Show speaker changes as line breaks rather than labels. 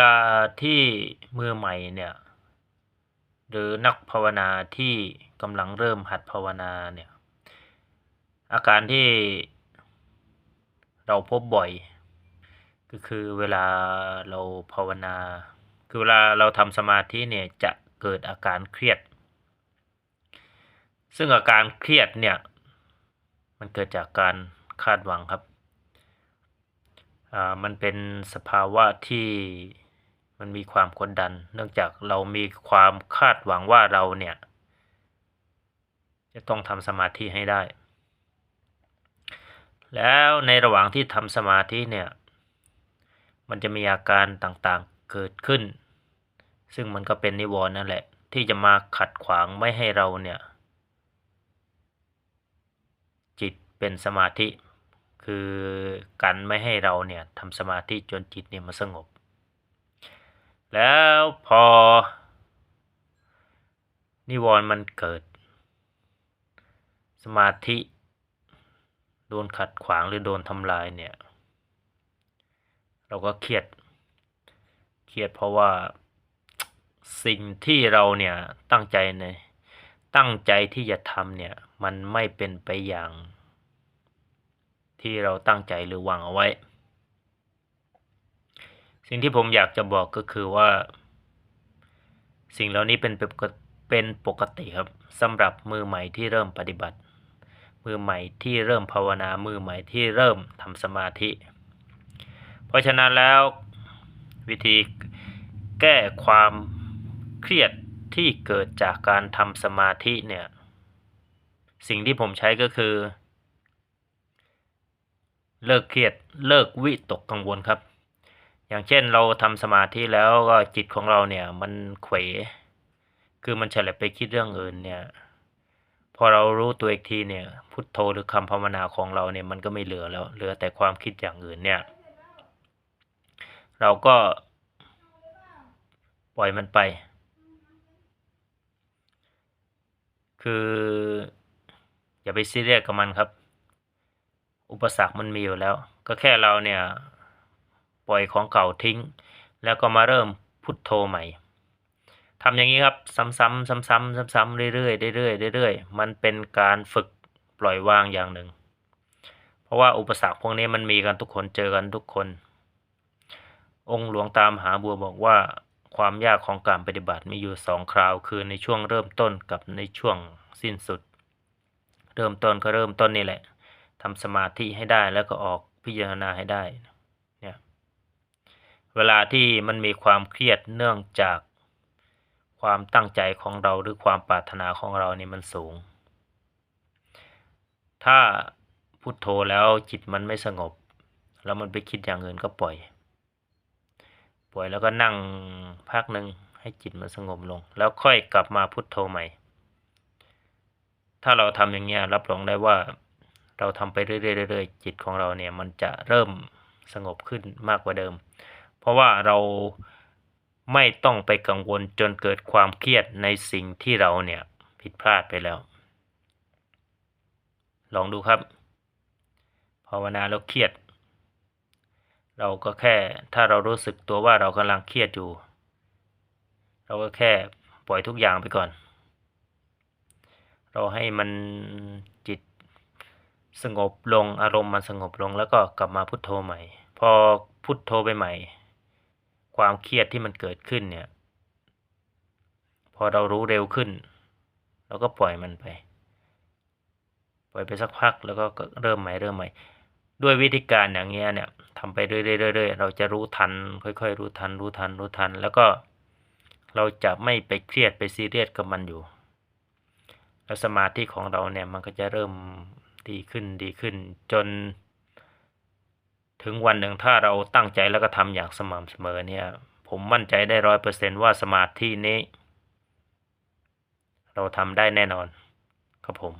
ลาที่มือใหม่เนี่ยหรือนักภาวนาที่กำลังเริ่มหัดภาวนาเนี่ยอาการที่เราพบบ่อย ก็คือเวลาเราภาวนา คือเวลาเราทำสมาธิเนี่ยจะเกิดอาการเครียด ซึ่งอาการเครียดเนี่ยมันเกิดจากการคาดหวังครับ มันเป็นสภาวะที่มันมีความกดดัน เนื่องจากเรามีความคาดหวังว่าเราเนี่ย จะต้องทำสมาธิให้ได้ แล้วในระหว่างที่ทำสมาธิเนี่ย มันจะมีอาการต่างๆเกิดขึ้น ซึ่งมันก็เป็นนิวรณ์นั่นแหละ ที่จะมาขัดขวางไม่ให้เราเนี่ย จิตเป็นสมาธิ คือกันไม่ให้เราเนี่ยทำสมาธิจนจิตเนี่ยมาสงบ แล้วพอ นิวรณ์มันเกิด สมาธิโดนขัดขวางหรือโดนทำลายเนี่ย เราก็เครียด เครียดเพราะว่าสิ่งที่เราเนี่ยตั้งใจในตั้งใจที่จะทำเนี่ย มันไม่เป็นไปอย่าง ที่เราตั้งใจหรือวางเอาไว้ สิ่งที่ผมอยากจะบอกก็คือว่า สิ่งเหล่านี้เป็นปกติเป็นปกติครับสำหรับมือใหม่ที่เริ่มปฏิบัติ มือใหม่ที่เริ่มภาวนามือใหม่ที่เริ่มทำสมาธิ เพราะฉะนั้นแล้ววิธีแก้ความเครียดที่เกิดจากการทำสมาธิเนี่ย สิ่งที่ผมใช้ก็คือ เลิกเครียดเลิกวิตกกังวลครับ อย่างเช่นเราทำสมาธิแล้วก็จิตของเราเนี่ยมันเขวคือมันเฉลบไปคิดเรื่องอื่นเนี่ยพอเรารู้ตัวอีกทีเนี่ยพุทโธหรือคำภาวนาของเราเนี่ยมันก็ไม่เหลือแล้วเหลือแต่ความคิดอย่างอื่นเนี่ยเราก็ปล่อยมันไป คืออย่าไปซีเรียสกับมันครับ อุปสรรคมันมีอยู่แล้ว ก็แค่เราเนี่ยปล่อยของเก่าทิ้ง แล้วก็มาเริ่มพุทโธใหม่ทำอย่างนี้ครับ ซ้ำๆซ้ำๆซ้ำๆเรื่อยๆเรื่อยๆเรื่อยๆมันเป็นการฝึกปล่อยวางอย่างหนึ่ง เพราะว่าอุปสรรคพวกนี้มันมีกันทุกคนเจอกันทุกคน องค์หลวงตามหาบัวบอกว่าความยากของการปฏิบัติมีอยู่สองคราว คือในช่วงเริ่มต้นกับในช่วงสิ้นสุด เริ่มต้นก็เริ่มต้นนี่แหละ ทำสมาธิให้ได้แล้วก็ออกพิจารณาให้ได้เนี่ยเวลาที่มันมีความเครียดเนื่องจากความตั้งใจของเราหรือความปรารถนาของเรานี่มันสูง ถ้าพุโทโธแล้วจิตมันไม่สงบ แล้วมันไปคิดอย่างอื่นก็ปล่อย ปล่อยแล้วก็นั่งพักหนึ่งให้จิตมันสงบลง แล้วค่อยกลับมาพุโทโธใหม่ ถ้าเราทำอย่างเงี้ยรับรองได้ว่า เราทำไปเรื่อยๆจิตของเราเนี่ยมันจะเริ่มสงบขึ้นมากกว่าเดิม เพราะว่าเราไม่ต้องไปกังวลจนเกิดความเครียดในสิ่งที่เราเนี่ยผิดพลาดไปแล้ว ลองดูครับภาวนาแล้วเครียด เราก็แค่ถ้าเรารู้สึกตัวว่าเรากำลังเครียดอยู่ เราก็แค่ปล่อยทุกอย่างไปก่อน เราให้มัน สงบลงอารมณ์มันสงบลงแล้วก็กลับมาพุโทโธใหม่ พอพุโทโธไปใหม่ ความเครียดที่มันเกิดขึ้นเนี่ย พอเรารู้เร็วขึ้นเราก็ปล่อยมันไป ปล่อยไปสักพักแล้วก็เริ่มใหม่เริ่มใหม่ ด้วยวิธีการอย่างเงี้ยเนี่ยทำไปเรื่อยๆเราจะรู้ทัน ค่อย ๆ รู้ทัน รู้ทัน รู้ทัน แล้วก็เราจะไม่ไปเครียดไปซีเรียสกับมันอยู่ แล้วสมาธิของเราเนี่ยมันก็จะเริ่ม ดีขึ้นดีขึ้น จน ถึงวันหนึ่งถ้าเราตั้งใจแล้วก็ทำอย่างสม่ำเสมอเนี่ย ผมมั่นใจได้ร้อยเปอร์เซนว่าสมาธินี้ เราทำได้แน่นอนครับผม